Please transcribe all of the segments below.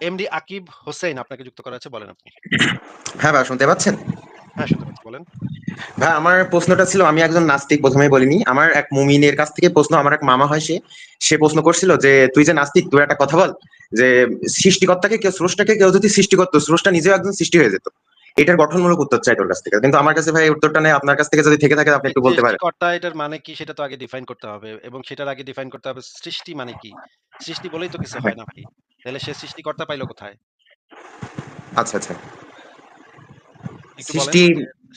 MD Akib Hossain আপনাকে যুক্ত করা আছে বলেন আপনি। হ্যাঁ ভাই শুনতে পাচ্ছেন? হ্যাঁ, শুনতে পাচ্ছি বলেন। ভাই আমার প্রশ্নটা ছিল আমি একজন নাস্তিক ১ম এই বলিনি। আমার এক মুমিনের কাছ থেকে প্রশ্ন আমার এক মামা হয় সে। সে প্রশ্ন করছিল যে, "তুই যে নাস্তিক তুই একটা কথা বল যে সৃষ্টিকর্তাকে কেউ স্রষ্টাকে কেউ যদি সৃষ্টি করতো স্রষ্টা নিজেও একজন সৃষ্টি হয়ে যেত।" এটার গঠনমূলক উত্তর চাই তোর কাছ থেকে। কিন্তু আমার কাছে ভাই উত্তরটা নেই। আপনার কাছ থেকে যদি থেকে থাকে আপনি একটু বলতে পারেন। সৃষ্টিকর্তা এটার মানে কি সেটা তো আগে ডিফাইন করতে হবে এবং সেটার আগে ডিফাইন করতে হবে সৃষ্টি মানে কি? সৃষ্টি বলেই তো কিছু হয় না ভাই। তাহলে সে সৃষ্টিকর্তা পাইলো কোথায়? আচ্ছা, আচ্ছা। একটু সৃষ্টি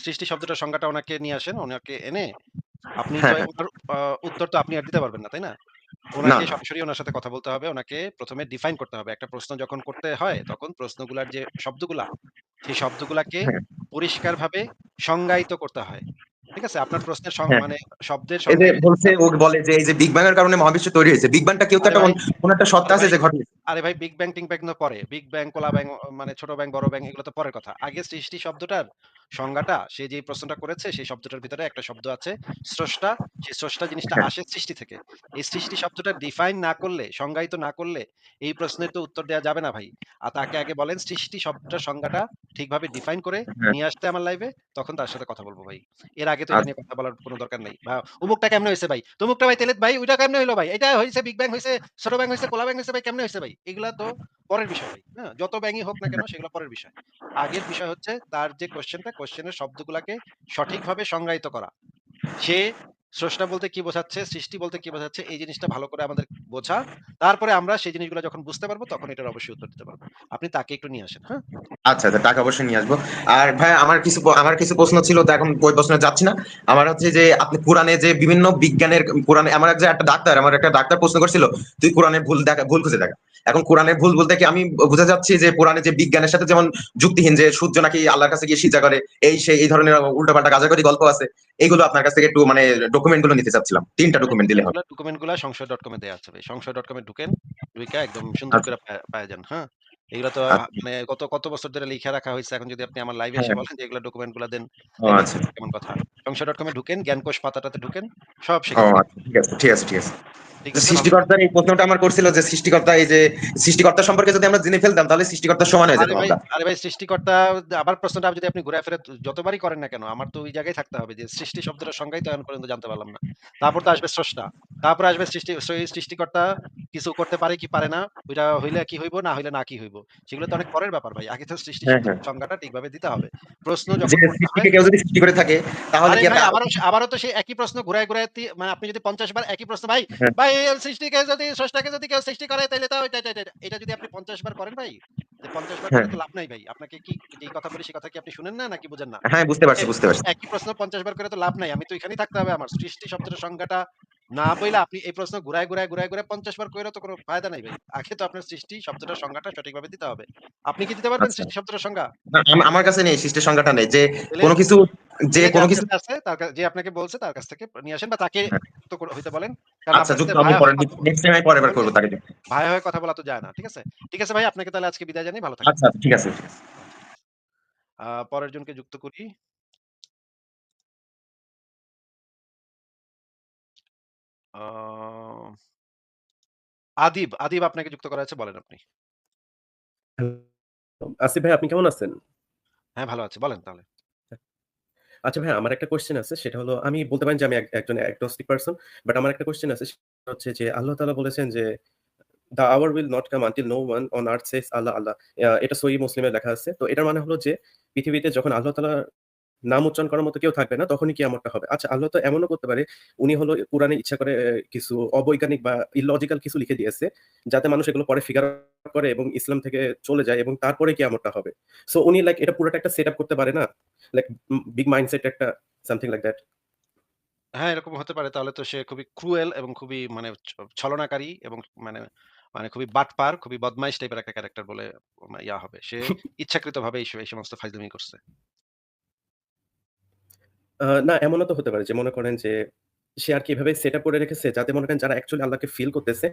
সৃষ্টি শব্দটার সংজ্ঞাটা ওনাকে নিয়ে আসেন। উনাকে এনে আপনি তো হ্যাঁ, হ্যাঁ। ওনার উত্তর তো আপনি আর দিতে পারবেন না, তাই না? ওনাকে না। সরাসরি ওনার সাথে কথা বলতে হবে। ওনাকে ১ম এ ডিফাইন করতে হবে। একটা প্রশ্ন যখন করতে হয় তখন প্রশ্নগুলার যে শব্দগুলা, সেই শব্দগুলাকে হ্যাঁ। পরিষ্কারভাবে সংজ্ঞায়িত করতে হয়। ঠিক আছে? আপনার প্রশ্নের সং হ্যাঁ। মানে শব্দের এই যে বলছে ও বলে যে এই যে বিগ ব্যাং এর কারণে মহাবিশ্ব তৈরি হয়েছে। বিগ ব্যাংটা কেউ তো আরে একটা ভাই, কোন একটা সত্তা আরে আছে যে ঘটে আরে ভাই বিগ ব্যাং টিং ব্যাং তো পরে। বিগ ব্যাং, কোলা ব্যাং মানে ছোট ব্যাং, বড় ব্যাং এগুলো তো পরের কথা। আগে সৃষ্টি শব্দটার সংজ্ঞাটা সে যেই প্রশ্নটা করেছে সেই শব্দটার ভিতরে একটা শব্দ আছে স্রষ্টা। সেই স্রষ্টা জিনিসটা হ্যাঁ। আসে সৃষ্টি থেকে। এই সৃষ্টি শব্দটা ডিফাইন না করলে, সংজ্ঞায়িত না করলে এই প্রশ্নের তো উত্তর দেয়া যাবে না ভাই। আর তাকে আগে বলেন সৃষ্টি শব্দটার সংজ্ঞাটা ঠিকভাবে ডিফাইন করে হ্যাঁ। নিয়ে আসতে আমার লাইভে তখন তার সাথে কথা বলব ভাই। এর আগে তো আচ্ছা। নিয়ে কথা বলার কোনো দরকার নাই। ভা উমুকটা কেমনে হয়েছে ভাই? তমুকটা ভাই তেলেত ভাই ওইটা কেমনে হইল ভাই? এটা হয়েছে বিগ ব্যাং হইছে, ছোট ব্যাং হয়েছে কোলা ব্যাং হয়েছে ভাই কেমনে হইছে ভাই? এগুলা তো পরের বিষয়। হ্যাঁ? যত ব্যাঙই হোক না কেন সেগুলো পরের বিষয়। আগের বিষয় হচ্ছে তার যে কোশ্চেনটা কোশ্চেনের শব্দগুলাকে সঠিকভাবে সংজ্ঞায়িত করা। সে স্রষ্টা বলতে কি বোঝাচ্ছে, সৃষ্টি বলতে কি বোঝাচ্ছে এই জিনিসটা ভালো করে আমাদের বোঝা। তারপরে আমরা সেই জিনিসগুলো যখন বুঝতে পারব তখন এটার অবশ্যই উত্তর দিতে পারব আপনি তাকে একটু নিয়ে আসেন, হ্যাঁ? আচ্ছা, আচ্ছা টাকা অবশ্যই নিয়ে আসব। আর ভাই আমার কিছু আমার কিছু প্রশ্ন ছিল তো এখন ওই প্রশ্নে যাচ্ছি না। আমার হচ্ছে যে আপনি কোরআনে যে বিভিন্ন বিজ্ঞানের কোরআনে আমার যে একটা ডাক্তার আমার একটা ডাক্তার প্রশ্ন করছিল, "তুই কোরআনে ভুল দেখা ভুল খুঁজে দেখা।" এখন কোরআনে ভুল বলতে কি আমি বুঝা যাচ্ছি যে কোরআনে যে বিজ্ঞানের সাথে যেমন যুক্তিহীন যে সূর্য নাকি আল্লাহর কাছে গিয়ে সিজা করে, এই সেই এই ধরনের উল্টাপাল্টা গাঁজাখড়ি গল্প আছে। এইগুলো আপনার কাছ থেকে একটু মানে ডকুমেন্টগুলো নিতে চাচ্ছিলাম। তিনটা ডকুমেন্ট দিলে হবে। ডকুমেন্টগুলা সংশয়.com এ দেয়া আছে ভাই। সংশয়.com এ ঢুকেন, ঢুইকা একদম সুন্দর আচ্ছা। করে পায়া যান, হ্যাঁ? এগুলো তো আচ্ছা। মানে কত, কত বছর ধরে লিখে রাখা হয়েছে এখন যদি আপনি আমার লাইভে এসে হ্যাঁ। বলেন যে এগুলো ডকুমেন্টগুলো দেন, আচ্ছা। কেমন কথা? সংশয়.com এ ঢুকেন, জ্ঞানকোষ পাতাটাতে ঢুকেন, সব শিখে ঠিক আছে, ঠিক আছে, ঠিক আছে। সৃষ্টিকর্তার এই প্রশ্নটা আমার করছিল যে সৃষ্টিকর্তা এই যে সৃষ্টিকর্তা সম্পর্কে যদি আমরা জেনে ফেলতাম তাহলে সৃষ্টিকর্তার সমান হয়ে আমরা। আরে ভাই সৃষ্টিকর্তা আবার প্রশ্নটা যদি আপনি ঘুরায় ফিরে যতবারই করেন না কেন আমার তো ওই জায়গায় থাকতে হবে যে সৃষ্টি শব্দটার সংজ্ঞাই তো এখন পর্যন্ত জানতে পারলাম না। তারপর তো আসবে স্রষ্টা। তারপরে আসবে সৃষ্টি সৃষ্টিকর্তা কিছু করতে পারে কি পারে না, ওইটা হইলে কি হইব, না হইলে না কি হইব। সেগুলো তো অনেক পরের ব্যাপার ভাই। আগে তো সৃষ্টি হ্যাঁ, হ্যাঁ। সংজ্ঞাটা ঠিকভাবে দিতে হবে। প্রশ্ন যখন কেউ যদি সৃষ্টি করে থাকে তাহলে কি আবারও তো সেই একই প্রশ্ন ঘুরায়, ঘুরায় মানে আপনি যদি ৫০ বার একই প্রশ্ন ভাই, হ্যাঁ। ভাই সৃষ্টিকে যদি স্রষ্টাকে যদি কেউ সৃষ্টি করে তাহলে তো এটা, যদি আপনি ৫০ বার করেন ভাই, ৫০ বার হ্যাঁ। করে তো লাভ নাই ভাই। আপনাকে কি যেই কথা বলি সেই কথা কি আপনি শুনেন না নাকি বুঝেন না? হ্যাঁ বুঝতে পারছি, বুঝতে পারছি। একই প্রশ্ন ৫০ বার করে তো লাভ নাই। আমি তো এখানেই থাকতে হবে আমার। সৃষ্টি শব্দটার সংজ্ঞাটা না বইলা আপনি এই প্রশ্ন ঘুরায়, ঘুরায়, ঘুরায়, ঘুরায় ৫০ বার কইরা তো কোন ফায়দা নাই ভাই। আগে তো আপনার সৃষ্টি শব্দটার সংজ্ঞাটা সঠিকভাবে দিতে হবে। আপনি কি দিতে পারবেন। সৃষ্টি শব্দটার সংজ্ঞা? আমার কাছে নেই সৃষ্টির সংজ্ঞাটা নেই। যে কোন কিছু যে তাইলে কিছু আছে তার যে আপনাকে বলছে তার কাছ থেকে নিয়ে আসেন বা তাকে হ্যাঁ। হইতে বলেন। আচ্ছা যুক্ত আমি পরে কথা নেক্সট টাইম আমি বার করব তাকে দিয়ে। হয়ে কথা বলা তো যায় না। ঠিক আছে? ঠিক আছে ভাই আপনাকে তাহলে আজকে বিদায় জানাই। ভালো থাকবেন। আচ্ছা, আচ্ছা ঠিক আছে। পরের জনকে যুক্ত করি। আদিব, আদিব আপনাকে যুক্ত করা আছে বলেন আপনি। আসিফ ভাই আপনি কেমন আছেন? হ্যাঁ, ভালো আছি। বলেন তাহলে। আচ্ছা ভাই আমার একটা কোয়েশ্চেন আছে সেটা হলো আমি বলতে পারি যে আমি একজন agnostic পারসন। বাট আমার একটা কোয়েশ্চেন আছে সেটা হচ্ছে যে আল্লাহ তাআলা বলেছেন যে "The hour will not come until no one on earth says Allah, Allah" আ এটা সহিহ মুসলিমে লেখা আছে। তো এটার মানে হলো যে পৃথিবীতে যখন আল্লাহ তাআলার নাম উচ্চারণ করার মতো কেউ থাকবে না তখনই কিয়ামতটা হবে। আচ্ছা আল্লাহ তো এমনও করতে পারে উনি হলো কুরআনে ইচ্ছা করে কিছু অবৈজ্ঞানিক বা ইললজিক্যাল কিছু লিখে দিয়েছে। যাতে মানুষ এগুলো পরে ফিগার করে এবং ইসলাম থেকে চলে যায় এবং তারপরে কিয়ামতটা হবে। সো উনি লাইক এটা পুরোটা একটা সেট আপ করতে পারে না? লাইক বিগ মাইন্ডসেট একটা সামথিং লাইক দ্যাট। হ্যাঁ, এরকম হতে পারে। তাহলে তো সে খুবই ক্রুয়েল এবং খুবই মানে ছলনাকারী এবং মানে মানে খুবই বাটপার, খুবই বদমাইশ টাইপের একটা ক্যারাক্টার বলে ইয়া হবে। সে ইচ্ছাকৃতভাবে এই এই সমস্ত ফাইজলামি করছে। না এমনও তো হতে পারে যে মনে করেন যে সে আর কি এভাবে সেটআপ করে রেখেছে যাতে মনে করেন যারা অ্যাকচুয়ালি আল্লাহকে ফিল করতেছে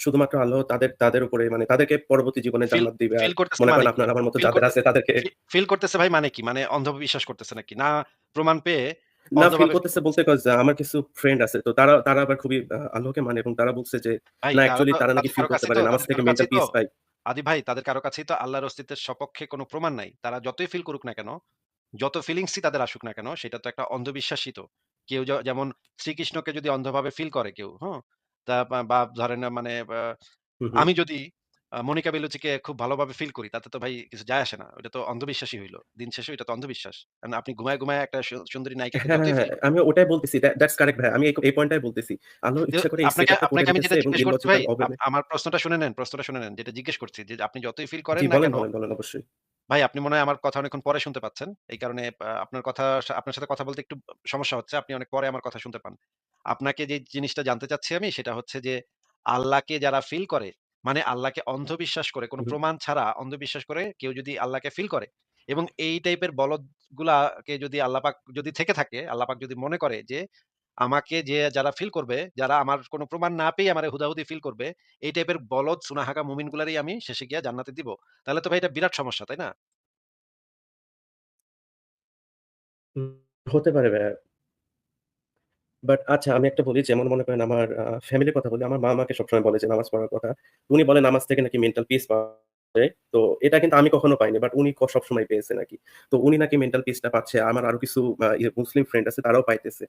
শুধুমাত্র আল্লাহ তাদের তাদের উপরে মানে তাদেরকে পরবর্তী জীবনে জান্নাত দিবে। ফিল করতেছে মনে করেন আপনার আমার মতো যাদের আছে তাদেরকে ফিল করতেছে ভাই মানে কি? মানে অন্ধবিশ্বাস করতেছে নাকি? না প্রমাণ পেয়ে না ফিল করতেছে বলতে কজ আমার কিছু ফ্রেন্ড আছে। তো তারা তারা আবার খুবই আল্লাহকে মানে এবং তারা বলছে যে না অ্যাকচুয়ালি তারা নাকি ফিল করতে পারে নামাজ থেকে মেন্টাল পিস পায়। আদি ভাই তাদের কারও কাছেই তো আল্লাহর অস্তিত্বের সপক্ষে কোনো প্রমাণ নাই। তারা যতই ফিল করুক না কেন, যত ফিলিংসই তাদের আসুক না কেন, সেটা তো একটা অন্ধবিশ্বাসই তো। কেউ যেমন শ্রীকৃষ্ণকে যদি অন্ধভাবে ফিল করে কেউ, হ্যাঁ তা বা ধরেন মানে। আমি যদি আ মনিকা বেলুচিকে খুব ভালোভাবে ফিল করি, তাতে তো ভাই কিছু যায় আসে না। ওটা তো অন্ধবিশ্বাসই হইল। দিন শেষে ওইটা তো অন্ধবিশ্বাস। কারণ আপনি ঘুমায়, ঘুমায় একটা সু সুন্দরী নায়িকাকে হ্যাঁ, যতই হ্যাঁ, ফিল হ্যাঁ। আমি ওটাই বলতেছি। দ্যা দ্যাটস কারেক্ট ভাই। আমি এই এই পয়েন্টটাই বলতেছি। আল্লাহ তো ইচ্ছা করে এই আপনাকে সেটআপটা করে আপনাকে আমি রেখেছে যেটা এবং জিজ্ঞেস করছি ভাই, আমার প্রশ্নটা শুনে নেন, প্রশ্নটা শুনে নেন। যেটা জিজ্ঞেস করছি যে আপনি যতই ফিল করেন না বলেন, কেন বলেন, বলেন অবশ্যই। ভাই আপনি মনে হয় আমার কথা অনেকক্ষণ পরে শুনতে পাচ্ছেন। এই কারণে আ আপনার কথা সা আপনার সাথে কথা বলতে একটু সমস্যা হচ্ছে। আপনি অনেক পরে আমার কথা শুনতে পান। আপনাকে যে জিনিসটা জানতে চাচ্ছি আমি সেটা হচ্ছে যে, আল্লাহকে যারা ফিল করে, মানে আল্লাহকে অন্ধবিশ্বাস করে, কোন। প্রমাণ ছাড়া অন্ধবিশ্বাস করে কেউ যদি আল্লাহকে ফিল করে এবং এই টাইপের বলদগুলাকে যদি আল্লাহ পাক যদি থেকে থাকে, আল্লাহ পাক যদি মনে করে যে, আমাকে যে যারা ফিল করবে, যারা আমার কোনো প্রমাণ না পেয়ে আমার হুদাহুদি ফিল করবে, এই টাইপের বলদ সুনাহাগা মুমিনগুলারই আমি শেষে গিয়া জান্নাতে দিব। তাহলে তো ভাই এটা বিরাট সমস্যা, তাই না? হতে পারে ভাইয়া। বাট আচ্ছা আমি একটা বলি যেমন মনে করেন আমার ফ্যামিলির কথা বলি। আমার মা আমাকে সবসময় বলে যে, নামাজ পড়ার কথা। উনি বলে নামাজ থেকে নাকি মেন্টাল পিস পাওয়া যায়। তো এটা কিন্তু আমি কখনো পাইনি। বাট উনি সবসময় পেয়েছে নাকি। তো উনি নাকি মেন্টাল পিসটা পাচ্ছে। আমার আরও কিছু ইয়ে মুসলিম ফ্রেন্ড আছে, তারাও পাইতেছে।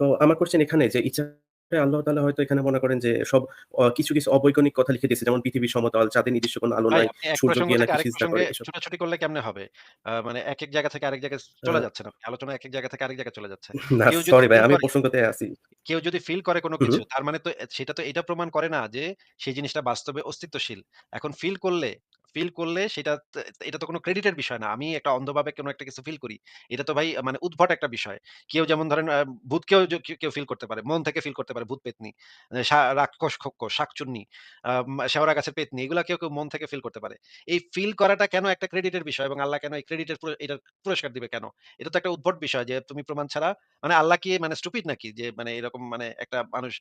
তো আমার কোশ্চেন এখানে যে, ইচ্ছা আল্লাহ তাআলা হয়তো এখানে মনে করেন যে সব কিছু, কিছু অবৈজ্ঞানিক কথা লিখে দিয়েছে। যেমন পৃথিবী সমতল, চাঁদে নিজস্ব কোনো আলো নাই, সূর্য গিয়ে নাকি সিজদা করে। ছুটাছুটি করলে কেমনে হবে? আ মানে এক জায়গা থেকে আরেক জায়গায় চলে যাচ্ছে না। আলোচনা এক জায়গা থেকে আরেক জায়গায় চলে যাচ্ছে। কেউ যদি সরি ভাই আমি প্রসঙ্গতে আছি। কেউ যদি ফিল করে কোন। কিছু, তার মানে তো সেটা তো এটা প্রমাণ করে না যে সেই জিনিসটা বাস্তবে অস্তিত্বশীল। এখন ফিল করলে ফিল করলে সেটা এটা তো কোনো ক্রেডিটের বিষয় না। আমি একটা অন্ধভাবে কোনো একটা কিছু ফিল করি। এটা তো ভাই মানে উদ্ভট একটা বিষয়। কেউ যেমন ধরেন ভূতকেও য কেউ ফিল করতে পারে। মন থেকে ফিল করতে পারে ভূত পেতনি রাক্ষস, খোক্কস, শাকচুন্নী, আ শেওড়া গাছের পেত্নী এগুলা কেউ, কেউ মন থেকে ফিল করতে পারে। এই ফিল করাটা কেন একটা ক্রেডিটের বিষয় এবং আল্লাহ কেন এই ক্রেডিটের এটার পুরস্কার দিবে কেন? এটা তো একটা উদ্ভট বিষয় যে তুমি প্রমাণ ছাড়া মানে আল্লাহ কি মানে স্টুপিড নাকি? যে মানে এরকম মানে একটা মানুষ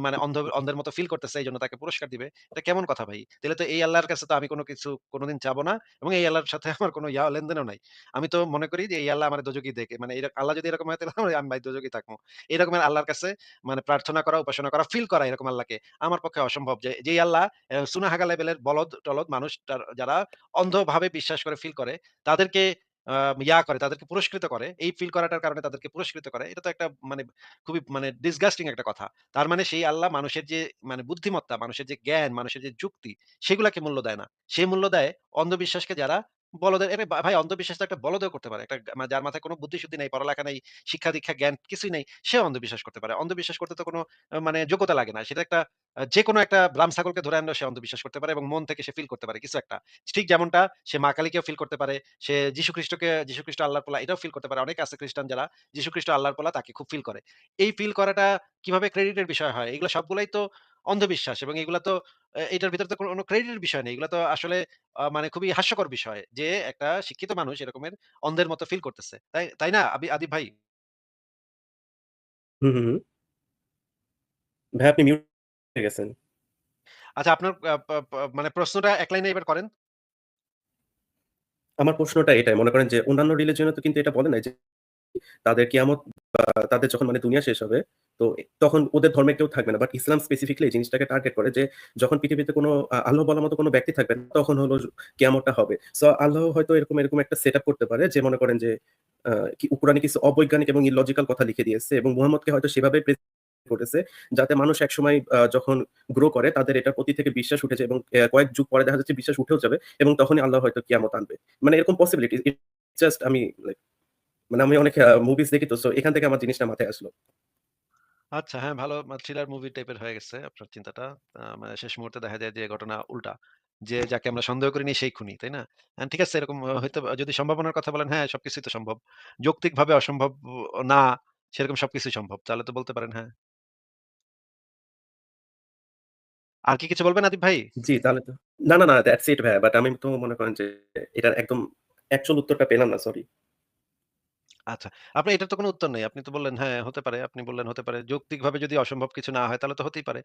মানে অন্ধ অন্ধের মতো ফিল করতেছে এই জন্য তাকে পুরস্কার দিবে। এটা কেমন কথা ভাই? তাহলে তো এই আল্লাহর কাছে তো আমি কোনো কিছু কোনদিন চাবো না এবং এই আল্লাহর সাথে আমার কোনো ইয়া লেনদেনও নাই। আমি তো মনে করি যে এই আল্লাহ আমার দোজকি দেখে। মানে আল্লাহ যদি এরকম হয় তাহলে আমি ভাই দোজকি থাকব। এরকমের আল্লাহর কাছে মানে প্রার্থনা করা, উপাসনা করা, ফিল করা এরকম আল্লাহকে আমার পক্ষে অসম্ভব। যে যেই আল্লাহ সুনা সুনাহাগা লেভেলের বলদ-টলদ মানুষ টার যারা অন্ধভাবে বিশ্বাস করে, ফিল করে তাদেরকে ইয়া করে, তাদেরকে পুরস্কৃত করে। এই ফিল করাটার কারণে তাদেরকে পুরস্কৃত করে। এটা তো একটা মানে খুবই মানে ডিসগাস্টিং একটা কথা। তার মানে সেই আল্লাহ মানুষের যে মানে বুদ্ধিমত্তা, মানুষের যে জ্ঞান, মানুষের যে যুক্তি সেগুলাকে মূল্য দেয় না। সে মূল্য দেয় অন্ধবিশ্বাসকে যারা বলদের বা ভাই অন্ধবিশ্বাস তো একটা বলদেও করতে পারে। একটা মা যার মাথায় কোন বুদ্ধি-শুদ্ধি নাই, পড়ালেখা নাই, শিক্ষা-দীক্ষা, জ্ঞান কিছুই নাই, সেও অন্ধবিশ্বাস করতে পারে। অন্ধবিশ্বাস করতে তো কোন মানে যোগ্যতা লাগে না। সেটা একটা আ যেকোনো একটা রাম ছাগলকে ধরে আনলেও সে অন্ধবিশ্বাস করতে পারে এবং মন থেকে সে ফিল করতে পারে কিছু একটা। ঠিক যেমনটা সে মা কালীকেও ফিল করতে পারে। সে যীশু খ্রিস্টকে যীশু খ্রিস্ট আল্লাহর পোলা এটাও ফিল করতে পারে। অনেকে আছে খ্রিস্টান যারা যীশু খ্রিস্ট আল্লাহর পোলা তাকে খুব ফিল করে। এই ফিল করাটা কীভাবে ক্রেডিটের বিষয় হয়? এগুলা সবগুলাই তো অন্ধবিশ্বাস এবং এগুলা তো এটার ভিতরে তো কোন ক্রেডিটের বিষয় নেই। এগুলা তো আসলে মানে খুবই হাস্যকর বিষয় যে একটা শিক্ষিত মানুষ এরকমের অন্ধের মতো ফিল করতেছে। তাই তাই না আবি আদিব ভাই? হু, হু, হু। ভাই আপনি মিউট হয়ে গেছেন। আচ্ছা আপনার আ পা পা মানে প্রশ্নটা এক লাইনে এবার করেন। আমার প্রশ্নটা এটাই। মনে করেন যে অন্যান্য রিলিজিয়ন এ তো কিন্তু এটা বলে নাই যে তাদের কিয়ামত তাদের যখন মানে দুনিয়া শেষ হবে, তো তখন ওদের ধর্মে কেউ থাকবে না। বাট ইসলাম স্পেসিফিকলি জিনিসটাকে টার্গেট করে যে যখন পৃথিবীতে কোনো আল্লাহ বলার মতো কোনো ব্যক্তি থাকবে না, তখন হলো কিয়ামতটা হবে। সো আল্লাহ হয়তো এরকম, এরকম একটা সেটআপ করতে পারে যে মনে করেন যে কোরআনে কিছু অবৈজ্ঞানিক এবং ইলজিক্যাল কথা লিখে দিয়েছে এবং মুহাম্মদকে হয়তো সেভাবে করেছে যাতে মানুষ একসময় যখন গ্রো করে তাদের এটার প্রতি থেকে বিশ্বাস উঠে যায় এবং কয়েক যুগ পরে দেখা যাচ্ছে বিশ্বাস উঠেও যাবে এবং তখনই আল্লাহ হয়তো কিয়ামত আনবে। মানে এরকম পসিবিলিটি জাস্ট আমি লাইক মানে আমি অনেক আ মুভিজ দেখি তো এখান থেকে আমার জিনিসটা মাথায় আসলো। আচ্ছা হ্যাঁ, ভালো থ্রিলার মুভি টাইপের হয়ে গেছে আপনার চিন্তাটা। মানে শেষ মুহূর্তে দেখা যায় যে ঘটনা উল্টা। যে যাকে আমরা সন্দেহ করিনি সেই খুনি, তাই না? ঠিক আছে এরকম হয়তো যদি সম্ভাবনার কথা বলেন হ্যাঁ, সবকিছুই তো সম্ভব। যৌক্তিকভাবে অসম্ভব না সেরকম সবকিছুই সম্ভব। তাহলে তো বলতে পারেন হ্যাঁ। আর কি কিছু বলবেন আদিব ভাই? জি, তাহলে তো না, না, না দ্যাটস ইট ভাই বাট আমি তো মনে করেন যে এটার একদম অ্যাকচুয়াল উত্তরটা পেলাম না সরি। আচ্ছা। আপনার এটার তো কোনো উত্তর নেই। আপনি তো বললেন হ্যাঁ, হতে পারে। আপনি বললেন হতে পারে। যৌক্তিকভাবে যদি অসম্ভব কিছু না হয় তাহলে তো হতেই পারে।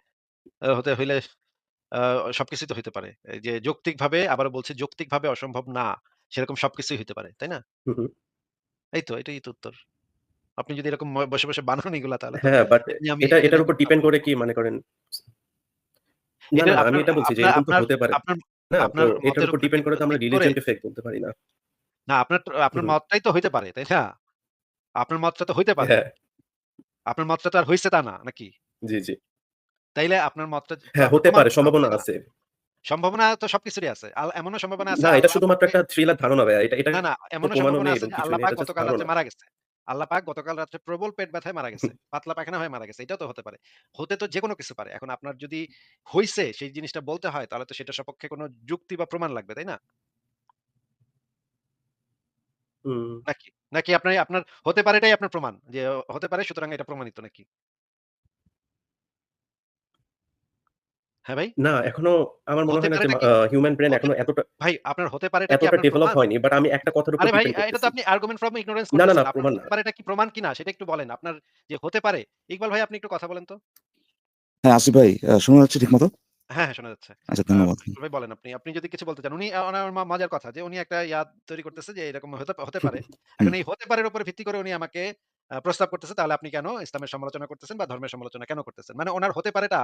আ হতে হইলে আ সবকিছুই তো হইতে পারে। এই যে যৌক্তিকভাবে আবারও বলছি যৌক্তিকভাবে অসম্ভব না, সেরকম সবকিছুই হইতে পারে। তাই না? হু, হু। এই তো এটাই তো উত্তর। আপনি যদি এরকম ম বসে, বসে বানান এগুলা তাহলে তো হ্যাঁ, বাট আপনি আমি এটা এটা এটার উপর ডিপেন্ড। করে কি মনে করেন না, এটা না, আমি আপনার এটা বলছি যে আপনার এরকম তো আপনার হতে পারে। আপনার না আপনার এটার মতের উপর উপর ডিপেন্ড করে তো আমরা করে ফেক বলতে পারি না। না আপনার তো আপনার। মতটাই তো হইতে পারে, তাই না? আপনার মতটা তো হইতে পারে। হ্যাঁ। আপনার মতটা তো আর হইছে তা না, নাকি? জি, জি। তাইলে আপনার মতটা হ্যাঁ, হতে পারে সম্ভাবনা আছে। সম্ভাবনা তো সবকিছুরই আছে। এমনও সম্ভাবনা আছে না, এটা শুধুমাত্র একটা থ্রিলার ধারণা ভাইয়া। এটা এটা না, না, এমনও সম্ভাবনা আছে যে আল্লাহ পাক গতকাল ধারণা। মারা গেছে। আল্লাহ পাক গতকাল রাত্রে প্রবল পেট ব্যথায় মারা গেছে। পাতলা পায়খানা হয়ে মারা গেছে। এটাও তো হতে পারে। হতে তো যেকোনো কিছু পারে। এখন আপনার যদি হইছে সেই জিনিসটা বলতে হয় তাহলে তো সেটা সপক্ষে কোনো যুক্তি বা প্রমাণ লাগবে, তাই না? হুম। নাকি? নাকি আপনি আপনার হতে পারে এটাই আপনার প্রমাণ। যে হতে পারে সুতরাং এটা প্রমাণিত নাকি? হ্যাঁ ভাই? না, এখনও আমার মনে হয় না হিউম্যান ব্রেইন হতে এখনও এতটা ভাই আপনার হতে পারেটা কি এতটা ডেভেলপ হয়নি। বাট আমি একটা কথার উপর আরে ভাই এটা তো আপনি আর্গুমেন্ট ফ্রম ইগনোরেন্স না, না, না, প্রমাণ না। পারে এটা কি প্রমাণ কিনা সেটা একটু বলেন। আপনার যে হতে পারে ইকবাল ভাই আপনি একটু কথা বলেন তো? হ্যাঁ, আসিফ ভাই শোনা যাচ্ছে ঠিকমতো? হ্যাঁ, হ্যাঁ শোনা যাচ্ছে। আচ্ছা আ ধন্যবাদ। ভাই বলেন আপনি। আপনি যদি কিছু বলতে চান। উনি আ ওনার মা মজার কথা যে উনি একটা ইয়া তৈরি করতেছে যে এরকম হতে হতে পারে। হুম। এখন এই হতে পারের উপরে ভিত্তি করে উনি আমাকে প্রস্তাব করতেছে তাহলে আপনি কেন ইসলামের সমালোচনা করতেছেন বা ধর্মের সমালোচনা কেন করতেছেন? মানে ওনার হতে পারেটা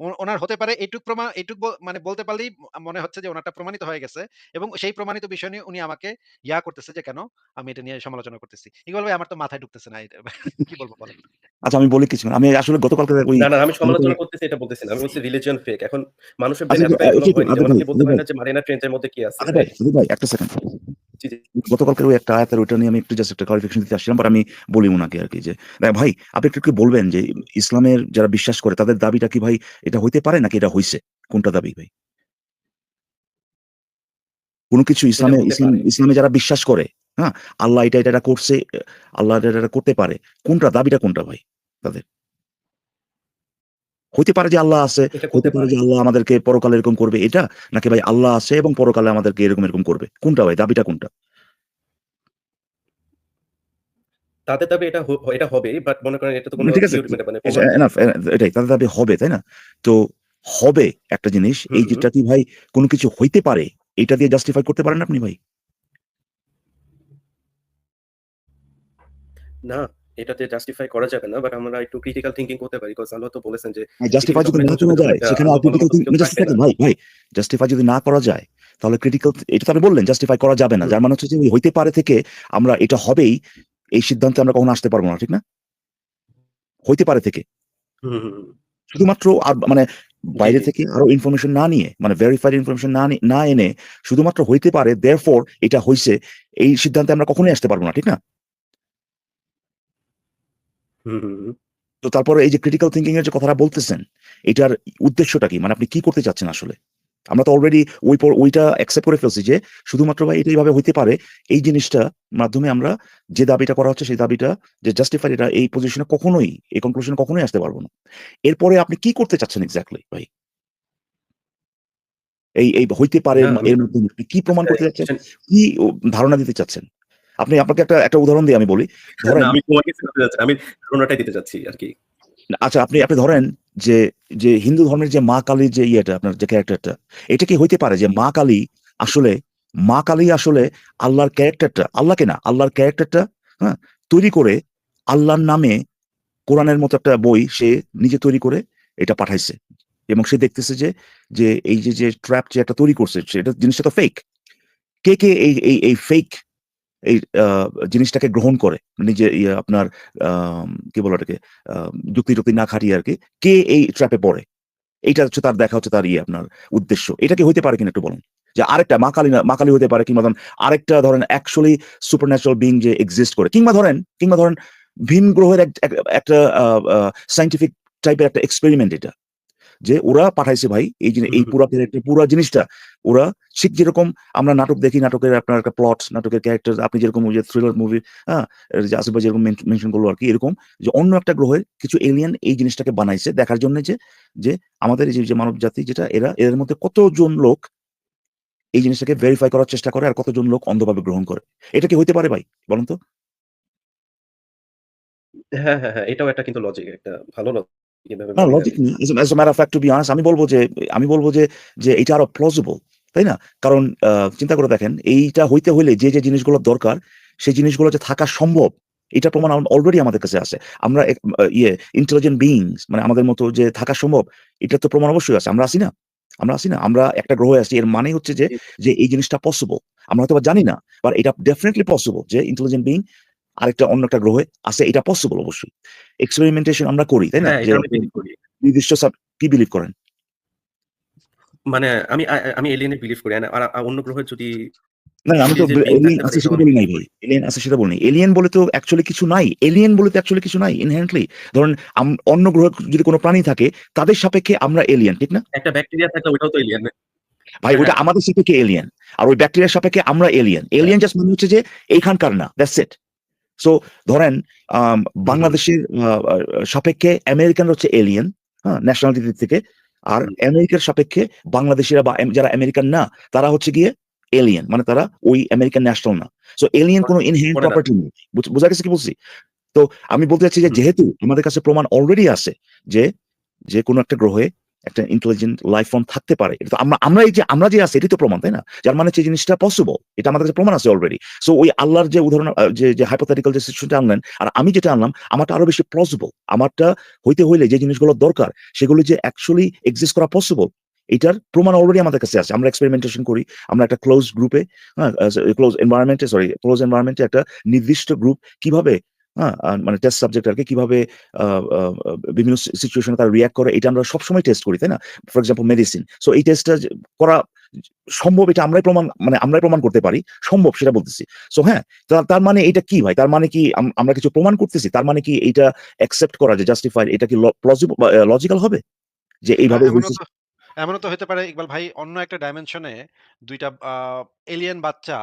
ও ওনার হতে পারে এইটুক প্রমাণ এইটুক মানে বলতে পারলেই মনে হচ্ছে যে ওনারটা প্রমাণিত হয়ে গেছে এবং সেই প্রমাণিত বিষয় নিয়ে উনি আমাকে ইয়া করতেছে যে কেন আমি এটা নিয়ে সমালোচনা করতেছি। ইকবাল ভাই আমার তো মাথায় ঢুকতেছে না কি বলব বলেন? আচ্ছা আমি বলি কিছু। আমি আসলে গতকালকে ওই না, না আমি সমালোচনা করতেছি এটা বলতেছি না। আমি বলছি রিলিজিয়ন ফেক। এখন মানুষের আচ্ছা এতটাই আপনি বলতে না যে মারিনা ট্রেঞ্চের মধ্যে কি আছে ভাই একটা সেকেন্ড। জি। ওই একটা আয়াতের ওইটা নিয়ে আমি একটু জাস্ট একটা ক্লারিফিকেশন দিতে আসছিলাম। বাট আমি বলি উনাকে আরকি যে ভাই আপনি একটু কি বলবেন যে ইসলামের যারা বিশ্বাস করে তাদের দাবিটা কি ভাই এটা হইতে পারে নাকি এটা হইছে? কোনটা দাবি ভাই? কোনো কিছু ইসলামে ইসলাম যারা বিশ্বাস করে, হ্যাঁ? আল্লাহ এটা, এটা, এটা করছে, আল্লাহ এটা, এটা করতে পারে। কোনটা দাবিটা কোনটা ভাই তাদের? হইতে পারে যে আল্লাহ আছে, করতে পারে। যে আল্লাহ আমাদেরকে পরকালে এরকম করবে এটা? নাকি ভাই আল্লাহ আছে এবং পরকালে আমাদেরকে এরকম, এরকম করবে? কোনটা ভাই দাবিটা কোনটা? তাদের দাবি এটা এটা হবেই। বাট মনে করেন এটা তো কোন ঠিক আছে। থিওরি মানে এটাই তাদের দাবি হবে, তাই না? তো হবে একটা জিনিস এই যেটা কি ভাই কোন কিছু হইতে পারে এটা দিয়ে জাস্টিফাই করতে পারেন আপনি ভাই? না, এটাতে জাস্টিফাই করা যাবে না। বাট আমরা একটু ক্রিটিক্যাল থিংকিং করতে পারি। বিকজ আল্লাহ তো বলেছেন যে জাস্টিফাই যদি না করা যায় সেখানে ক্রিটিক্যাল থিংকিং কেউ জাস্ট থাকবে না। থাকেন ভাই, ভাই জাস্টিফাই যদি না করা যায় তাহলে ক্রিটিক্যাল এটা তো আপনি বললেন জাস্টিফাই করা যাবে না। যার মানে হচ্ছে যে হইতে পারে থেকে আমরা এটা হবেই এই সিদ্ধান্তে আমরা কখনো আসতে পারব না, ঠিক না? হইতে পারে থেকে। শুধুমাত্র আর মানে বাইরে থেকে আরও ইনফরমেশন না নিয়ে মানে ভেরিফাইড ইনফরমেশন না না এনে শুধুমাত্র হইতে পারে therefore এটা হইছে এই সিদ্ধান্তে আমরা কখনোই আসতে পারব না, ঠিক না? তো তারপরে এই যে ক্রিটিক্যাল থিংকিং এর যে কথাটা বলতেছেন, এটার উদ্দেশ্যটা কি? মানে আপনি কি করতে চাচ্ছেন আসলে? আমরা তো অলরেডি ওই পর ওইটা অ্যাকসেপ্ট করে ফেলছি যে শুধুমাত্র ভাই এটা এইভাবে হইতে পারে। এই জিনিসটা মাধ্যমে আমরা যে দাবিটা করা হচ্ছে সেই দাবিটা যে জাস্টিফাই এটা এই পজিশনে কখনোই এই কনক্লুশন কখনোই আসতে পারব না। এরপরে আপনি কি করতে চাচ্ছেন এক্সাক্টলি ভাই? এই এই হইতে পারে এর মাধ্যমে আপনি কি প্রমাণ করতে চাচ্ছেন? কি ধারণা দিতে চাচ্ছেন? আপনি আপনাকে একটা একটা উদাহরণ দিয়ে আমি বলি। ধরেন আমি ধারণাটাই দিতে চাচ্ছি আরকি। আচ্ছা আপনি আপনি ধরেন যে যে হিন্দু ধর্মের যে মা কালীর যে ইয়েটা আপনার যে ক্যারেক্টারটা এটা কি হইতে পারে যে মা কালী আসলে মা কালী আসলে আল্লাহর ক্যারেক্টারটা আল্লাহকে না আল্লাহর ক্যারেক্টারটা হ্যাঁ তৈরি করে আল্লাহর নামে কোরআনের মতো একটা বই সে নিজে তৈরি করে এটা পাঠাইছে এবং সে দেখতেছে যে যে এই যে যে ট্র্যাপ যে একটা তৈরি করছে সেটা জিনিসটা তো ফেক কে কে এই এই এই ফেক এই জিনিসটাকে গ্রহণ করে। নিজে ইয়ে আপনার কি বলে আহ, যুক্তি টুক্তি না খাটিয়ে আর কি কে এই ট্র্যাপে পড়ে? এইটা হচ্ছে তার দেখা হচ্ছে তার ইয়ে আপনার উদ্দেশ্য। এটা কি হইতে পারে কিনা একটু বলুন? যে আরেকটা মা কালী মা কালী হতে পারে কিংবা ধরেন আরেকটা ধরেন অ্যাকচুয়ালি সুপার ন্যাচারাল বিং যে এক্সিস্ট করে। কিংবা ধরেন কিংবা ধরেন ভিন গ্রহের এক- এক- একটা সাইন্টিফিক টাইপের একটা এক্সপেরিমেন্ট এটা। যে ওরা পাঠাইছে ভাই এই জিনিস এই। পুরা পুরা জিনিসটা ওরা ঠিক যেরকম আমরা নাটক দেখি নাটকের আপনার একটা প্লট নাটকের ক্যারেক্টার আপনি যেরকম ওই যে থ্রিলার মুভি হ্যাঁ যে আসিফ যেরকম মেনশন করল আর কি এরকম যে অন্য একটা গ্রহে কিছু এলিয়েন এই জিনিসটাকে বানাইছে দেখার জন্য যে যে আমাদের এই যে- যে মানব জাতি যেটা এরা এদের মধ্যে কতজন লোক এই জিনিসটাকে ভেরিফাই করার চেষ্টা করে আর কতজন লোক অন্ধভাবে গ্রহণ করে এটা কি হইতে পারে ভাই বলুন তো হ্যাঁ, হ্যাঁ, হ্যাঁ। এটাও একটা কিন্তু লজিক একটা ভালো লজিক না লজিক আমি। As matter of fact to be honest আমি বলব যে আমি বলব যে যে এটা আরও প্লজিবল তাই না? কারণ চিন্তা করে দেখেন এইটা হইতে হইলে যে যে জিনিসগুলো দরকার সেই জিনিসগুলো যে থাকা সম্ভব। এটা প্রমাণ অলরেডি আমাদের কাছে আছে। আমরা ইয়ে ইন্টেলিজেন্ট বিইংস মানে আমাদের মতো যে থাকা সম্ভব এটা তো প্রমাণ অবশ্যই আছে। আমরা আছি না? আমরা আছি না? আমরা একটা গ্রহে আছি এর মানে হচ্ছে যে যে এই জিনিসটা পসিবল আমরা হয়তো জানি না বাট এটা ডেফিনেটলি পসিবল যে ইন্টেলিজেন্ট বিং আরেকটা অন্য একটা গ্রহে আছে এটা পসিবল অবশ্যই। এক্সপেরিমেন্টেশন আমরা করি তাই না? হ্যাঁ নির্দিষ্ট sub- কি বিলিভ করেন? মানে আমি আমি এলিয়েনে বিলিভ করি আর অন্য গ্রহে যদি না আমি তো এলিয়েন আছে সেটা বলি নাই ভাই। এলিয়েন আছে সেটা বলি এলিয়েন বলে তো অ্যাকচুয়ালি কিছু নাই। এলিয়েন বলে তো অ্যাকচুয়ালি কিছু নাই ইনহেরেন্টলি ধরুন অন্য গ্রহে যদি কোনো প্রাণী থাকে তাদের সাপেক্ষে আমরা এলিয়েন ঠিক না? একটা ব্যাকটেরিয়া থাকলে ওটাও তো এলিয়েন ভাই ওটা আমাদের সাপেক্ষে এলিয়েন আর ওই ব্যাকটেরিয়ার সাপেক্ষে আমরা এলিয়েন এলিয়েন জাস্ট মানে হচ্ছে যে এইখানকার না দ্যাটস ইট সো ধরেন বাংলাদেশের সাপেক্ষে আমেরিকানরা হচ্ছে এলিয়েন হ্যাঁ ন্যাশনালিটি দিক থেকে। আর আমেরিকার সাপেক্ষে বাংলাদেশিরা বা যারা আমেরিকান না তারা হচ্ছে গিয়ে এলিয়েন মানে তারা ওই আমেরিকান ন্যাশনাল না। সো এলিয়েন কোনো ইনহেরেন্ট করে প্রপার্টি নেই। বোঝা গেছে কি বলছি? তো আমি বলতে চাচ্ছি যে যেহেতু আমাদের কাছে প্রমাণ অলরেডি আছে যে যে কোনো একটা গ্রহে একটা ইন্টেলিজেন্ট লাইফ ফর্ম থাকতে পারে। এটা তো আমরা আমরা এই যে, আমরা যে আছি, এটাই তো প্রমাণ, তাই না? যার মানে হচ্ছে জিনিসটা পসিবল এটা আমাদের কাছে প্রমাণ আছে অলরেডি সো ওই আল্লাহর যে উদাহরণ যে যে হাইপোথেটিক্যাল যে সিচুয়েশনটা আনলেন, আর আমি যেটা আনলাম, আমারটা আরও বেশি পসিবল আমারটা হইতে হইলে যে জিনিসগুলো দরকার, সেগুলো যে অ্যাকচুয়ালি এক্সিস্ট করা পসিবল এটার প্রমাণ অলরেডি আমাদের কাছে আছে। আমরা এক্সপেরিমেন্টেশন করি, আমরা একটা ক্লোজ গ্রুপে হ্যাঁ ক্লোজ এনভায়রনমেন্টে সরি ক্লোজ এনভায়রনমেন্টে একটা নির্দিষ্ট গ্রুপ কীভাবে হ্যাঁ মানে টেস্ট সাবজেক্ট আর কি কীভাবে বিভিন্ন সিচুয়েশনে তারা রিয়াক্ট করে এটা আমরা সবসময় টেস্ট করি তাই না? ফর এক্সাম্পল মেডিসিন সো এই টেস্টটা করা সম্ভব এটা আমরাই প্রমাণ মানে আমরাই প্রমাণ করতে পারি সম্ভব সেটা বলতেছি। সো হ্যাঁ তার মানে এটা কি ভাই তার মানে কি আমরা কিছু প্রমাণ করতেছি তার মানে কি এটা অ্যাকসেপ্ট করা যে জাস্টিফাইড এটা কি লজিক্যাল হবে? যে এইভাবে এমনও তো হতে পারে ইকবাল ভাই অন্য একটা ডাইমেনশনে দুইটা এলিয়েন বাচ্চা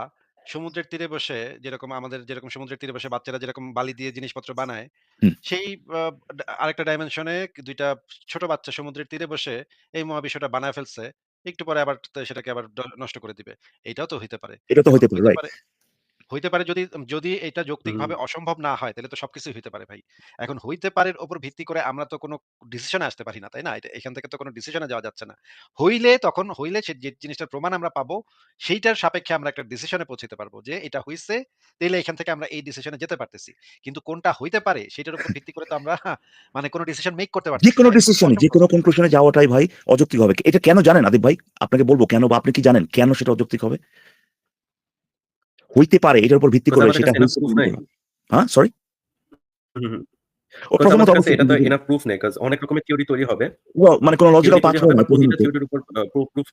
সমুদ্রের তীরে বসে যেরকম আমাদের যেরকম সমুদ্রের তীরে বসে বাচ্চারা যেরকম বালি দিয়ে জিনিসপত্র বানায় হুম। সেই আহ, আরেকটা ডাইমেনশনে দুইটা ছোট বাচ্চা সমুদ্রের তীরে বসে এই মহাবিশ্বটা বানায় ফেলছে একটু পরে আবার তো সেটাকে আবার ড- নষ্ট করে দিবে। এটাও তো হইতে পারে। এটা তো হইতে পারে হইতে রাইট পারে। হইতে পারে যদি যদি এটা যৌক্তিকভাবে অসম্ভব না হয় তাহলে তো সবকিছুই হইতে পারে ভাই। এখন হইতে পারে ওপর ভিত্তি করে আমরা তো কোনো ডিসিশনে আসতে পারি না তাই না? এটা- এখান থেকে তো কোনো ডিসিশনে যাওয়া যাচ্ছে না। হইলে তখন হইলে সে যে জিনিসটার প্রমাণ আমরা পাবো সেইটার সাপেক্ষে আমরা একটা ডিসিশনে পৌঁছতে পারব যে এটা হইছে তাহলে এখান থেকে আমরা এই ডিসিশনে যেতে পারতেছি। কিন্তু কোনটা হইতে পারে সেটার উপর ভিত্তি করে তো আমরা মানে কোনো ডিসিশন মেক করতে যে কোনো ডিসিশনে যে। কোনো কনক্লুশনে যাওয়াটাই ভাই অযৌক্তিক হবে। এটা কেন জানেন? আদিব ভাই আপনাকে বলব কেন বা আপনি কি জানেন? কেন সেটা অযৌক্তিক হবে? হইতে পারে এটার উপর ভিত্তি করে সেটা। হ্যাঁ সরি অনেক রকমের থিওরি তৈরি হবে। মানে কোনো লজিক্যাল হবে না উপর প্রুফ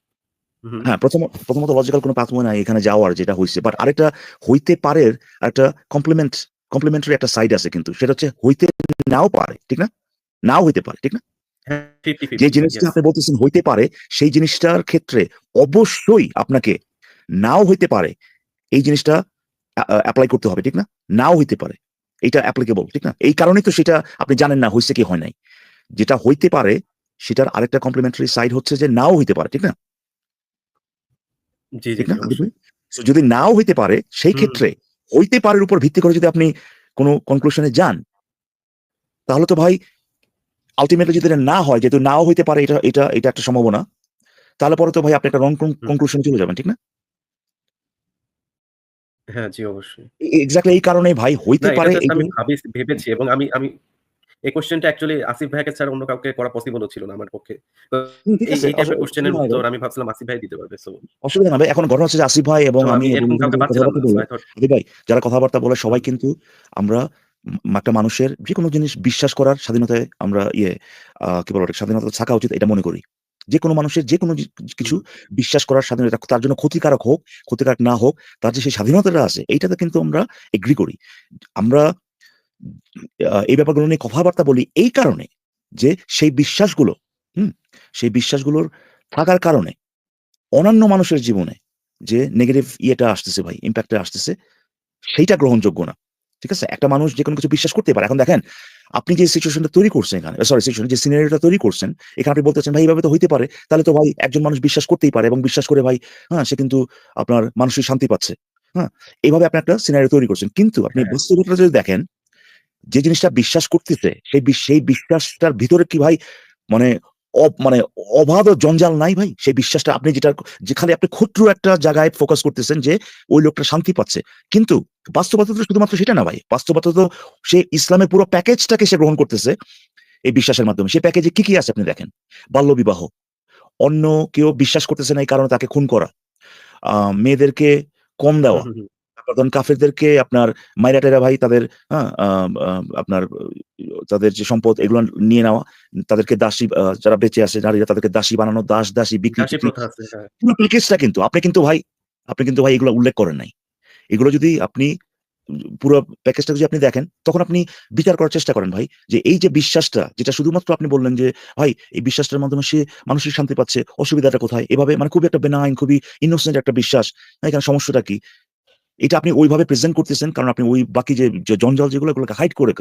হ্যাঁ প্রথম প্রথমত লজিক্যাল কোনো পাথওয়ে নাই এখানে যাওয়ার যেটা বাট আরেকটা হইতে পারে একটা কমপ্লিমেন্ট কমপ্লিমেন্টারি একটা সাইড আছে কিন্তু। সেটা হচ্ছে হইতে নাও পারে ঠিক না? নাও হইতে পারে ঠিক না? হ্যাঁ যে জিনিসটা আপনি বলতেছেন হইতে পারে সেই জিনিসটার ক্ষেত্রে অবশ্যই আপনাকে নাও হইতে পারে এই জিনিসটা অ্যাপ্লাই করতে হবে ঠিক না? নাও হইতে পারে। এটা অ্যাপ্লিকেবল ঠিক না? এই কারণেই তো সেটা আপনি জানেন না হইছে কি হয় নাই। যেটা হইতে পারে সেটার আরেকটা কমপ্লিমেন্টারি সাইড হচ্ছে যে নাও হইতে পারে ঠিক না? ঠিক যদি নাও হইতে পারে সেই ক্ষেত্রে হইতে পারের উপর ভিত্তি করে যদি আপনি কোনো কনক্লুশনে যান তাহলে তো ভাই আলটিমেটলি যদি না হয় যেহেতু নাও হইতে পারে এটা এটা এটা একটা সম্ভাবনা তাহলে পরে তো ভাই আপনি একটা রং কনক্লুশনে চলে যাবেন ঠিক না? হ্যাঁ জি অবশ্যই। এক্স্যাক্টলি এই কারণে ভাই হইতে পারে আমি ভাবি ভেবেছি এবং আমি আমি এই কোশ্চেনটা অ্যাকচুয়ালি আসিফ ভাইকে ছাড়া অন্য কাউকে করা পসিবল ছিল না আমার পক্ষে। এই টাইপের কোশ্চেনের উত্তর আমি ভাবছিলাম আসিফ ভাই দিতে পারবে সো অসুবিধা না ভাই এখন ঘটনা হচ্ছে যে আসিফ ভাই এবং আমি আদিব ভাই যারা কথাবার্তা বলে সবাই কিন্তু আমরা একটা মানুষের যে কোনো জিনিস বিশ্বাস করার স্বাধীনতায় আমরা ইয়ে আহ, কি বলব স্বাধীনতা থাকা উচিত এটা মনে করি। যে কোনো মানুষের যে কোনো কিছু বিশ্বাস করার স্বাধীনতা তার জন্য ক্ষতিকারক হোক ক্ষতিকারক না হোক তার যে সেই স্বাধীনতাটা আছে এইটাতে কিন্তু আমরা এগ্রি করি। আমরা এই ব্যাপারগুলো নিয়ে কথাবার্তা বলি এই কারণে যে সেই বিশ্বাসগুলো হুম সেই বিশ্বাসগুলোর থাকার কারণে অন্যান্য মানুষের জীবনে যে নেগেটিভ ইয়েটা আসতেছে ভাই ইম্প্যাক্টটা আসতেছে সেইটা গ্রহণযোগ্য না। ঠিক আছে? একটা মানুষ যে কোনো কিছু বিশ্বাস করতে পারে। এখন দেখেন আপনি যে সিচুয়েশনটা তৈরি করছেন এখানে সরি সিচুয়েশন যে সিনারিটা তৈরি করছেন এখানে আপনি বলতেছেন ভাই এইভাবে তো হইতে পারে। তাহলে তো ভাই একজন মানুষ বিশ্বাস করতেই পারে এবং বিশ্বাস করে ভাই হ্যাঁ সে কিন্তু আপনার মানসিক শান্তি পাচ্ছে। হ্যাঁ এইভাবে আপনি একটা সিনারি তৈরি করছেন। কিন্তু আপনি হ্যাঁ। বাস্তবতা যদি দেখেন যে জিনিসটা বিশ্বাস করতেছে সেই সেই বিশ্বাসটার ভিতরে কি ভাই মানে মানে অবাধ জঞ্জাল নাই ভাই। সেই বিশ্বাসটা আপনি যেটা, যেখানে আপনি ক্ষুদ্র একটা জায়গায় ফোকাস করতেছেন যে ওই লোকটা শান্তি পাচ্ছে। কিন্তু বাস্তবতা তো শুধুমাত্র সেটা না ভাই। বাস্তবতা তো সে ইসলামের পুরো প্যাকেজটাকে সে গ্রহণ করতেছে এই বিশ্বাসের মাধ্যমে। সেই প্যাকেজে কি কি আছে আপনি দেখেন? বাল্য বিবাহ। অন্য কেউ বিশ্বাস করতেছে না এই কারণে তাকে খুন করা। মেয়েদেরকে কম দেওয়া। ধরেন কাফেরদেরকে আপনার মাইরা-টাইরা ভাই তাদের হ্যাঁ, আপনার তাদের যে সম্পদ এগুলো নিয়ে নেওয়া। তাদেরকে দাসী যারা বেঁচে আছে নারীরা তাদেরকে দাসী বানানো, দাসী হ্যাঁ। পুরো প্যাকেজটা কিন্তু আপনি কিন্তু ভাই আপনি কিন্তু ভাই এগুলো উল্লেখ করেন নাই। এগুলো যদি আপনি পুরো প্যাকেজটা যদি আপনি দেখেন, তখন আপনি বিচার করার চেষ্টা করেন ভাই। যে এই যে বিশ্বাসটা যেটা শুধুমাত্র আপনি বললেন যে, ভাই এই বিশ্বাসটার মাধ্যমে সে মানসিক শান্তি পাচ্ছে, অসুবিধাটা কোথায়? এভাবে মানে খুবই একটা বেনাইন, খুবই ইনোসেন্ট একটা বিশ্বাস। এখানে সমস্যাটা কি? এটা আপনি ওইভাবে প্রেজেন্ট করতেছেন কারণ আপনি ওই বাকি যে জঞ্জাল যেগুলো এগুলোকে হাইড করে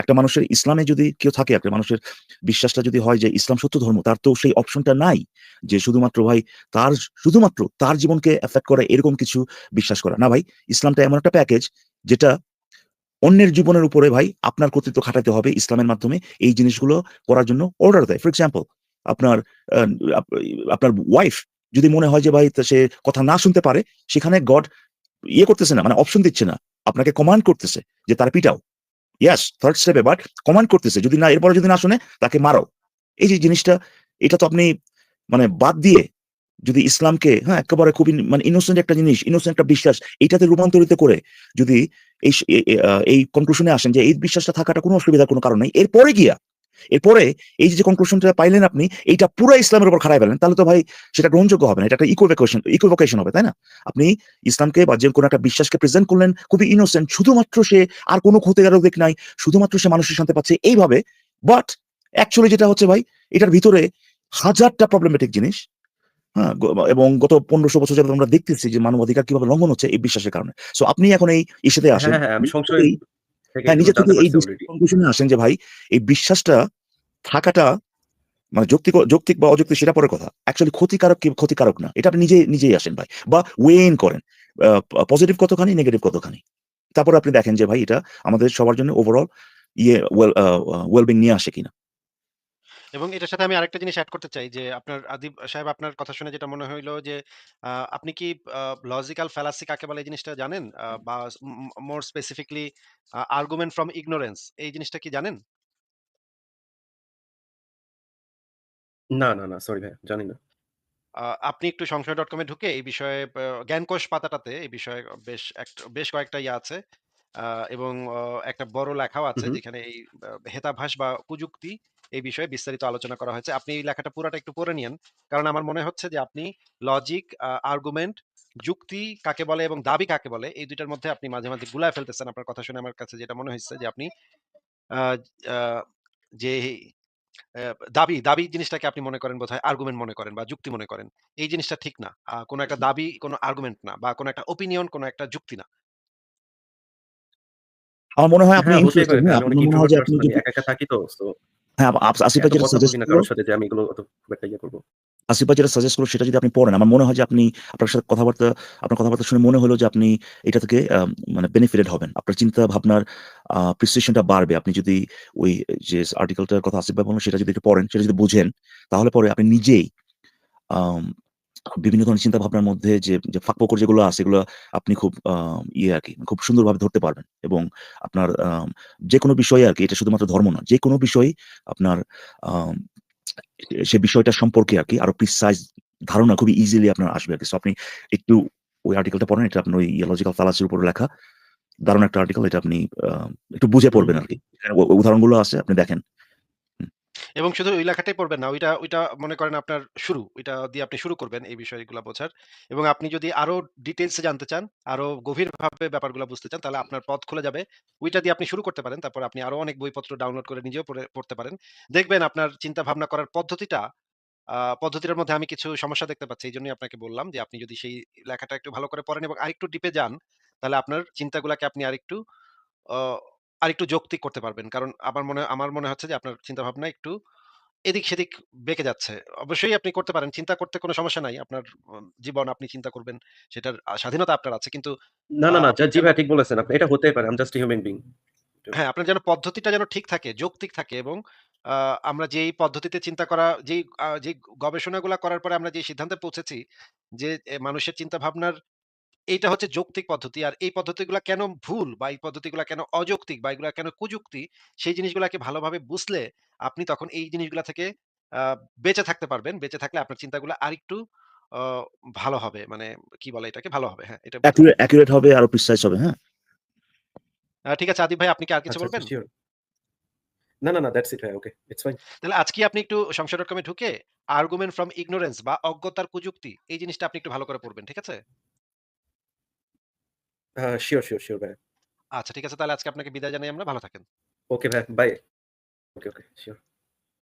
একটা মানুষের ইসলামে যদি কেউ থাকে, একটা মানুষের বিশ্বাসটা যদি হয় যে ইসলাম সত্য ধর্ম, তার তো সেই অপশনটা নাই। যে শুধুমাত্র ভাই তার শুধুমাত্র তার জীবনকে এফেক্ট করে এরকম কিছু বিশ্বাস করা। না ভাই, ইসলামটা এমন একটা প্যাকেজ যেটা অন্যের জীবনের উপরে ভাই আপনার কর্তৃত্ব খাটাতে হবে ইসলামের মাধ্যমে এই জিনিসগুলো করার জন্য অর্ডার দেয়। ফর এক্সাম্পল আপনার আপনার ওয়াইফ যদি মনে হয় যে ভাই সে কথা না শুনতে পারে, সেখানে গড ইয়ে করতেছে না, মানে অপশন দিচ্ছে না। আপনাকে কমান্ড করতেছে যে তার পিটাও। ইয়েস, 3rd স্টেপে বাট কমান্ড করতেছে। যদি না এরপরে যদি না শুনে তাকে মারো। এই যে জিনিসটা এটা তো আপনি মানে বাদ দিয়ে যদি ইসলামকে হ্যাঁ, একেবারে খুবই মানে ইনোসেন্ট একটা জিনিস, ইনোসেন্ট একটা বিশ্বাস এইটাতে রূপান্তরিত করে যদি এই এই কনক্লুশন আসেন যে এই বিশ্বাসটা থাকাটা কোনো অসুবিধার কোনো কারণ নেই এরপরে গিয়া এরপরে এই যে, কনক্লুশনটা পাইলেন আপনি এইটা পুরা ইসলামের উপর খাড়ায় ফেলেন। তাহলে তো ভাই সেটা গ্রহণযোগ্য হবে না। এটা একটা ইকুইভোকেশন ইকুইভোকেশন হবে, তাই না? আপনি ইসলামকে বা যে কোনো একটা বিশ্বাসকে প্রেজেন্ট করলেন খুবই ইনোসেন্ট। শুধুমাত্র সে আর কোনো ক্ষতিকারক দিক নাই। শুধুমাত্র সে মানসিক শান্তি পাচ্ছে এইভাবে। বাট অ্যাকচুয়ালি যেটা হচ্ছে ভাই এটার ভিতরে হাজারটা প্রবলেমেটিক জিনিস। হ্যাঁ, এবং গত পনেরোশো বছর যাবত আমরা দেখতেছি যে মানবাধিকার কীভাবে লঙ্ঘন হচ্ছে এই বিশ্বাসের কারণে। সো আপনি এখন এই ইস্যুতে আসেন। হ্যাঁ, নিজে থেকে এই। কনক্লুশন আসেন যে ভাই এই বিশ্বাসটা থাকাটা মানে যৌক্তিক যৌক্তিক বা অযৌক্তিক সেটা পরের কথা। অ্যাকচুয়ালি ক্ষতিকারক কি ক্ষতিকারক না। এটা আপনি নিজে নিজেই আসেন ভাই। বা ওয়েন করেন। পজিটিভ কতখানি, নেগেটিভ কতখানি। তারপরে আপনি দেখেন যে ভাই এটা আমাদের সবার জন্য ওভারঅল ইয়ে ওয়েল ওয়েলবিং ওয়েল নিয়ে আসে কিনা। এবং এটার সাথে আমি আরেকটা জিনিস এড করতে চাই যে আপনার আদিব সাহেব আপনার কথা শুনে যেটা মনে হইল যে আপনি কি লজিক্যাল ফ্যালাসি কাকে বলে এই জিনিসটা জানেন? বা more specifically argument from ignorance এই জিনিসটা কি জানেন? না, না, না, সরি ভাইয়া জানি না। আপনি একটু সংশয় ডট এ ঢুকে এই বিষয়ে জ্ঞানকোষ পাতাটাতে এই বিষয়ে বেশ এক বেশ কয়েকটা ইয়ে আছে। এবং একটা বড় লেখাও আছে। যেখানে এই হেতাভাস বা কুযুক্তি এই বিষয়ে বিস্তারিত আলোচনা করা হয়েছে। আপনি এই লেখাটা পুরাটা একটু পড়ে নিয়েন। কারণ আমার মনে হচ্ছে যে আপনি লজিক, আর্গুমেন্ট, যুক্তি কাকে বলে এবং দাবি কাকে বলে এই ২ টার মধ্যে আপনি মাঝে, মাঝে গুলায় ফেলতেছেন। আপনার কথা শুনে আমার কাছে যেটা মনে হইছে যে আপনি যে দাবি, দাবি জিনিসটাকে আপনি মনে করেন বোধহয় আর্গুমেন্ট মনে করেন বা যুক্তি মনে করেন। এই জিনিসটা ঠিক না। কোনো একটা দাবি কোনো আর্গুমেন্ট না বা কোনো একটা ওপিনিয়ন কোনো একটা যুক্তি না। আমার মনে হয় আপনি হ্যাঁ। হ্যাঁ, মনে হয় আপনি থাকি তো। হ্যাঁ, আসিফ যেটা সাজেস্ট বলি করল সাথে যে আমি এগুলো খুব একটা ইয়ে করব। আসিফ যেটা সাজেস্ট করল সেটা যদি আপনি পড়েন, আমার মনে হয় যে আপনি আপনার সাথে কথাবার্তা আপনার কথাবার্তা শুনে মনে হলো যে আপনি এটা থেকে মানে বেনিফিটেড হবেন। আপনার চিন্তা ভাবনার আ প্রিসিশন টা বাড়বে। আপনি যদি ওই যে আর্টিকেলটার কথা আসিফ ভাই সেটা যদি একটু পড়েন, সেটা যদি বুঝেন, তাহলে পরে আপনি নিজেই বিভিন্ন ধরনের চিন্তা ভাবনার মধ্যে যে, যে ফাঁকফোকর যেগুলো আছে এগুলো আপনি খুব ইয়ে আরকি খুব সুন্দরভাবে ধরতে পারবেন। এবং আপনার আ যেকোনো বিষয়ে আরকি এটা শুধুমাত্র ধর্ম না। যে কোনো বিষয় আপনার সে বিষয়টা সম্পর্কে আরকি আরও প্রিসাইজ ধারণা খুবই ইজিলি আপনার আসবে আরকি। সো আপনি একটু ওই আর্টিকেলটা পড়েন। এটা আপনার ওই লজিক্যাল ফ্যালাসির উপরে লেখা। দারুণ একটা আর্টিকেল এটা আপনি একটু বুঝে পড়বেন হুম। আরকি। উ উদাহরণগুলো আছে আপনি দেখেন। এবং শুধু ওই লেখাটাই পড়বেন না। ওইটা, ওইটা মনে করেন আপনার শুরু। ওইটা দিয়ে আপনি শুরু করবেন এই বিষয়গুলা বোঝার। এবং আপনি যদি আরও ডিটেইলস এ জানতে চান, আরও গভীরভাবে ব্যাপারগুলো বুঝতে চান তাহলে আপনার পথ খুলে যাবে। ওইটা দিয়ে আপনি শুরু করতে পারেন। তারপর আপনি আরও অনেক বইপত্র ডাউনলোড করে নিজেও পড়তে পারেন। দেখবেন আপনার চিন্তা ভাবনা করার পদ্ধতিটা আ পদ্ধতিটার মধ্যে আমি কিছু সমস্যা দেখতে পাচ্ছি। এইজন্যই আপনাকে বললাম যে আপনি যদি সেই লেখাটা একটু ভালো করে পড়েন এবং আরেকটু ডিপে যান, তাহলে আপনার চিন্তাগুলাকে আপনি আরেকটু অ আরেকটু যৌক্তিক করতে পারবেন। কারণ আমার মনে আমার মনে হচ্ছে যে আপনার চিন্তাভাবনা একটু এদিক-সেদিক বেঁকে যাচ্ছে। অবশ্যই আপনি করতে পারেন। চিন্তা করতে কোনো সমস্যা নাই। আপনার জীবন আপনি চিন্তা করবেন। সেটার স্বাধীনতা আপনার আছে। কিন্তু না, না, না। জি, ভাইয়া ঠিক বলেছেন আপনি। এটা হতেই পারে। I just human being. হ্যাঁ, আপনার যেন পদ্ধতিটা যেন ঠিক থাকে, যৌক্তিক থাকে এবং আমরা যেই পদ্ধতিতে চিন্তা করা যেই যেই গবেষণাগুলা করার পরে আমরা যে সিদ্ধান্তে পৌঁছেছি যে মানুষের চিন্তাভাবনার এইটা হচ্ছে যৌক্তিক পদ্ধতি। আর এই পদ্ধতিগুলা কেন ভুল বা এই পদ্ধতিগুলা কেন অযৌক্তিক বা এগুলা কেন কুযুক্তি সেই জিনিসগুলাকে ভালোভাবে বুঝলে আপনি তখন এই জিনিসগুলা থেকে বেঁচে থাকতে পারবেন। বেঁচে থাকলে আপনার চিন্তাগুলো আরেকটু অ ভালো হবে। মানে কি বলে এটাকে? ভালো হবে। হ্যাঁ, এটা অ্যাকুরেট হবে আরও প্রিসাইজ হবে, হ্যাঁ? ঠিক আছে আদিব ভাই আপনি কি আর কিছু আচ্ছা, আচ্ছা বলবেন? না, না, না দ্যাটস ইট ভাই ওকে। It's fine. তাহলে আজকে আপনি একটু সংশয়.com এ ঢুকে আর্গুমেন্ট ফ্রম ইগনোরেন্স বা অজ্ঞতার কুযুক্তি এই জিনিসটা আপনি একটু ভালো করে পড়বেন। ঠিক আছে? আ শিওর, শিওর, শিওর ভাই আচ্ছা ঠিক আছে তাহলে আজকে আপনাকে বিদায় জানাই আমরা। ভালো থাকেন। ওকে ভাই বাই। Okay, okay, sure.